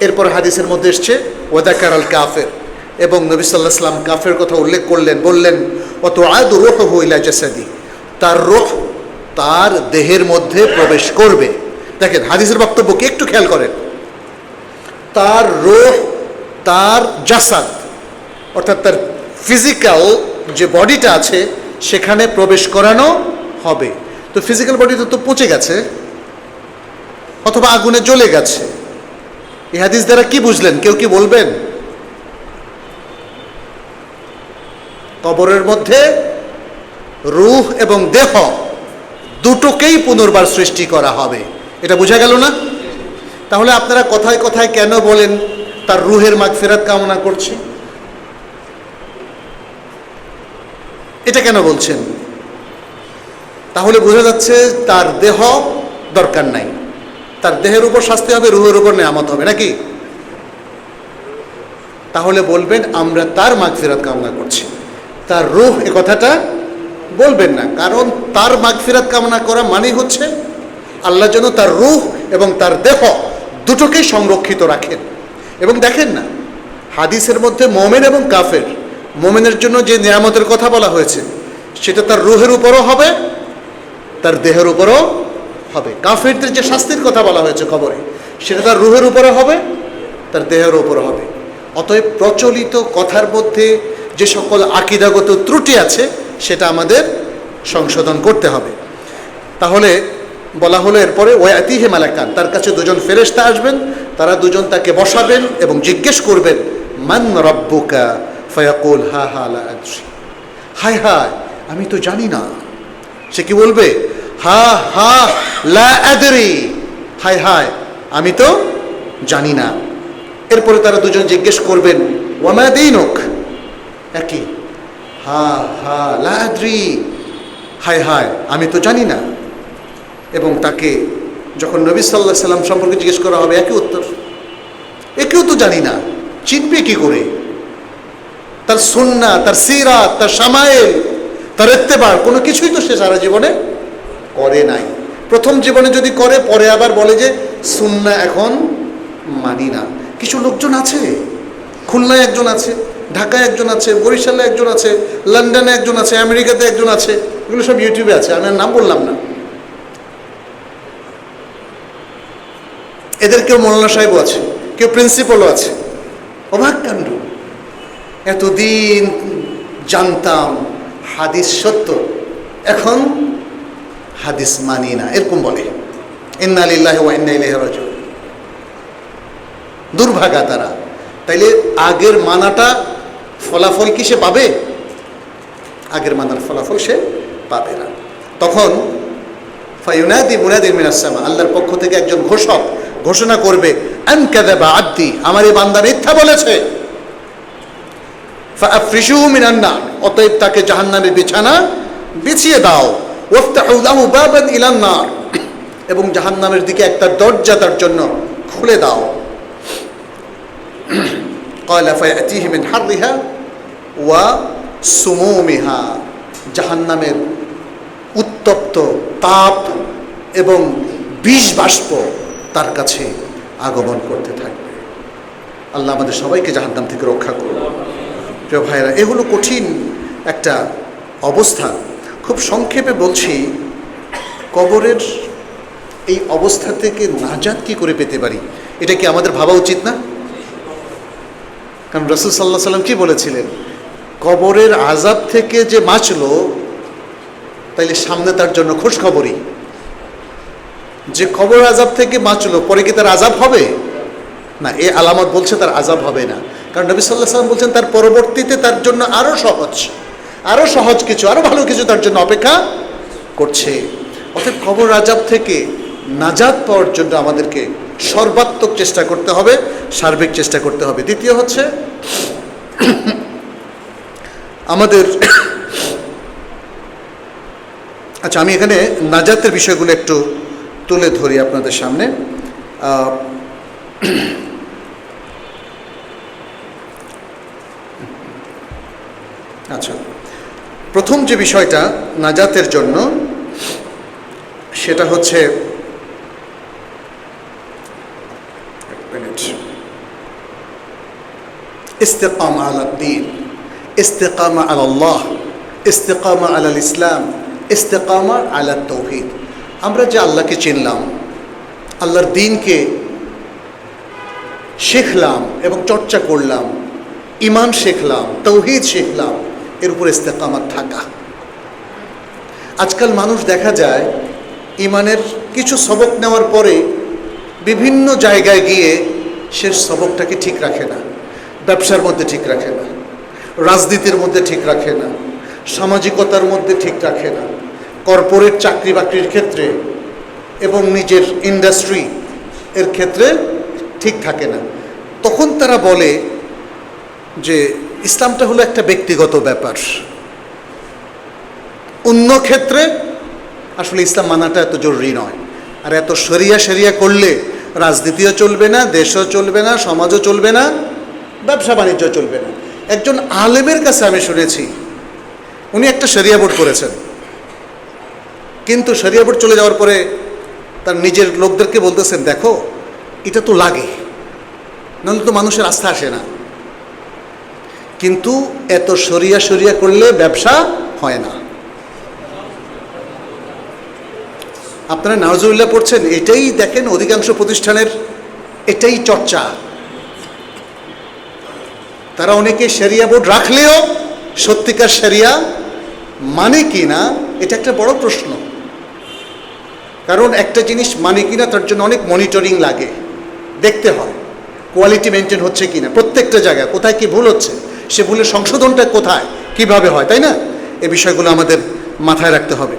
এরপর হাদিসের মধ্যে এসছে ওয়াদাকার আল কাফের। এবং নবী সাল্লাহ সাল্লাম কাফের কথা উল্লেখ করলেন, বললেন অত আদ রোহ হইলা জাসাদি। তার রোহ তার দেহের মধ্যে প্রবেশ করবে। দেখেন, হাদিসের বক্তব্যকে একটু খেয়াল করেন। তার রোহ, তার জাসাদ, অর্থাৎ তার ফিজিক্যাল যে বডিটা আছে, সেখানে প্রবেশ করানো হবে। তো ফিজিক্যাল বডিটা তো পচে গেছে, অথবা আগুনে জ্বলে গেছে। এই হাদিস দ্বারা কি বুঝলেন? কেউ কি বলবেন? কবরের মধ্যে রুহ এবং দেহ দুটোকেই পুনর্বার সৃষ্টি করা হবে। এটা বোঝা গেল না? তাহলে আপনারা কথায় কথায় কেন বলেন তার রুহের মাগ ফেরাত কামনা করছি? এটা কেন বলছেন? তাহলে বোঝা যাচ্ছে তার দেহ দরকার নাই। তার দেহের উপর শাস্তি হবে, রুহের উপর নেয়ামত হবে, নাকি? তাহলে বলবেন, আমরা তার মাগফিরাত কামনা করছি। তার রুহ এ কথাটা বলবেন না, কারণ তার মাগফিরাত কামনা করা মানে হচ্ছে, আল্লাহ যেন তার রুহ এবং তার দেহ দুটোকেই সংরক্ষিত রাখেন। এবং দেখেন না, হাদিসের মধ্যে মোমেন এবং কাফের, মোমেনের জন্য যে নিয়ামতের কথা বলা হয়েছে, সেটা তার রুহের উপরও হবে, তার দেহের উপরও হবে। কাফেরদের যে শাস্তির কথা বলা হয়েছে খবরে সেটা তার রুহের উপরে হবে, তার দেহের উপরে হবে। অতএব প্রচলিত কথার মধ্যে যে সকল আকিদাগত ত্রুটি আছে, সেটা আমাদের সংশোধন করতে হবে। তাহলে বলা হলো এরপরে ওয়াতিহে মালাকান তার কাছে দুজন ফেরেশতা আসবেন, তারা দুজন তাকে বসাবেন এবং জিজ্ঞেস করবেন, মান রব্বুকা? ফয়াকুল, হা হা হায় হায়, আমি তো জানি না। সে কি বলবে? হা হা, লা আদরি। হায় হায়, আমি তো জানি না। এরপরে তারা দুজন জিজ্ঞেস করবেন, ওয়ামা দিনুক? একই, হা হা, লা আদরি। হায় হায়, আমি তো জানি না। এবং তাকে যখন নবী সাল্লাহ সাল্লাম সম্পর্কে জিজ্ঞেস করা হবে, একই উত্তর, একেও তো জানি না, চিনবে কি করে? তার সুন্না তার সিরাত, তার সামায়েল তার এত্তেবার কোনো কিছুই তো সে সারা জীবনে করে নাই। প্রথম জীবনে যদি করে, পরে আবার বলে যে, সুন্না এখন মানি না। কিছু লোকজন আছে, খুলনায় একজন আছে, ঢাকায় একজন আছে, বরিশালে একজন আছে, লন্ডনে একজন আছে, আমেরিকাতে একজন আছে, এগুলো সব ইউটিউবে আছে, আমি নাম বললাম না। এদের কেউ মৌলানা সাহেবও আছে, কেউ প্রিন্সিপালও আছে। অবাক কাণ্ড। এতদিন জানতাম হাদিস সত্য, এখন হাদিস মানি না, এরকম বলে। দুর্ভাগা তারা। তাইলে আগের মানাটা ফলাফল কি সে পাবে? আগের মানার ফলাফল সে পাবে না। তখন মুনাদি মিনাসামা আল্লাহর পক্ষ থেকে একজন ঘোষক ঘোষণা করবে, আন আব্দি, আমার এই বান্দা মিথ্যা বলেছে। অতএব তাকে জাহান্নামের বিছানা বিছিয়ে দাও। ওয়াফতাহু লাহু বাবান ইলান নার এবং জাহান্নামের দিকে একটা দরজা তার জন্য খুলে দাও قال فيأتيه من حرها وسمومها জাহান্নামের উত্তপ্ত তাপ এবং বিষ বাষ্প তার কাছে আগমন করতে থাকবে আল্লাহ আমাদের সবাইকে জাহান্নাম থেকে রক্ষা করুন প্রিয় ভাইরা এগুলো কঠিন একটা অবস্থা খুব সংক্ষেপে বলছি, কবরের এই অবস্থা থেকে নাজাত কি করে পেতে পারি? এটা কি আমাদের ভাবা উচিত না? কারণ রসুল সাল্লাহ সাল্লাম কি বলেছিলেন? কবরের আজাব থেকে যে বাঁচলো, তাইলে সামনে তার জন্য খোঁজখবরই যে কবর আজাব থেকে বাঁচলো, পরে কি তার আজাব হবে? না, এ আলামত বলছে তার আজাব হবে না। কারণ নবী সাল্লাহ সাল্লাম বলছেন, তার পরবর্তীতে তার জন্য আরও সহজ আরও সহজ কিছু আরও ভালো কিছু তার জন্য অপেক্ষা করছে। অর্থাৎ কবর আজাব থেকে নাজাদ পাওয়ার জন্য আমাদেরকে সর্বাত্মক চেষ্টা করতে হবে, সার্বিক চেষ্টা করতে হবে। দ্বিতীয় হচ্ছে, আমাদের আচ্ছা আমি এখানে নাজাতের বিষয়গুলো একটু তুলে ধরি আপনাদের সামনে। আচ্ছা। প্রথম যে বিষয়টা নাজাতের জন্য, সেটা হচ্ছে ইস্তেকামা আলাদ্দিন ইস্তেকামা আল্লাহ ইস্তেকামা আলাল ইসলাম, ইস্তেকামা আলা তৌহিদ। আমরা যে আল্লাহকে চিনলাম, আল্লাহর দিনকে শিখলাম এবং চর্চা করলাম ইমান শিখলাম, তৌহিদ শিখলাম এর উপর ইস্তেকামাত থাকা। আজকাল মানুষ দেখা যায়, ইমানের কিছু সবক নেওয়ার পরে বিভিন্ন জায়গায় গিয়ে সে সবকটাকে ঠিক রাখে না, ব্যবসার মধ্যে ঠিক রাখে না, রাজনীতির মধ্যে ঠিক রাখে না, সামাজিকতার মধ্যে ঠিক রাখে না, কর্পোরেট চাকরি বাকরির ক্ষেত্রে এবং নিজের ইন্ডাস্ট্রি এর ক্ষেত্রে ঠিক থাকে না। তখন তারা বলে যে ইসলামটা হলো একটা ব্যক্তিগত ব্যাপার। অন্য ক্ষেত্রে আসলে ইসলাম মানাটা এত জরুরি নয়। আর এত সরিয়া সরিয়া করলে রাজনীতিও চলবে না, দেশও চলবে না, সমাজও চলবে না, ব্যবসা বাণিজ্য চলবে না। একজন আলেমের কাছে আমি শুনেছি, উনি একটা শরিয়া বোর্ড করেছেন। কিন্তু শরিয়া বোর্ড চলে যাওয়ার পরে তার নিজের লোকদেরকে বলতেছেন, দেখো, এটা তো লাগে। নাহলে তো মানুষের আস্থা আসে না। কিন্তু এত সরিয়া সরিয়া করলে ব্যবসা হয় না। আপনারা নাওজুল্লাহ পড়ছেন, এটাই দেখেন অধিকাংশ প্রতিষ্ঠানের এটাই চর্চা। তারা অনেকে সেরিয়া বোর্ড রাখলেও সত্যিকার সেরিয়া মানে কি না, এটা একটা বড় প্রশ্ন। কারণ একটা জিনিস মানে কি না, তার জন্য অনেক মনিটরিং লাগে। দেখতে হয় কোয়ালিটি মেনটেন হচ্ছে কি না, প্রত্যেকটা জায়গায়, কোথায় কি ভুল হচ্ছে। সে ভুলের সংশোধনটা কোথায়? কীভাবে হয়? তাই না? এ বিষয়গুলো আমাদের মাথায় রাখতে হবে।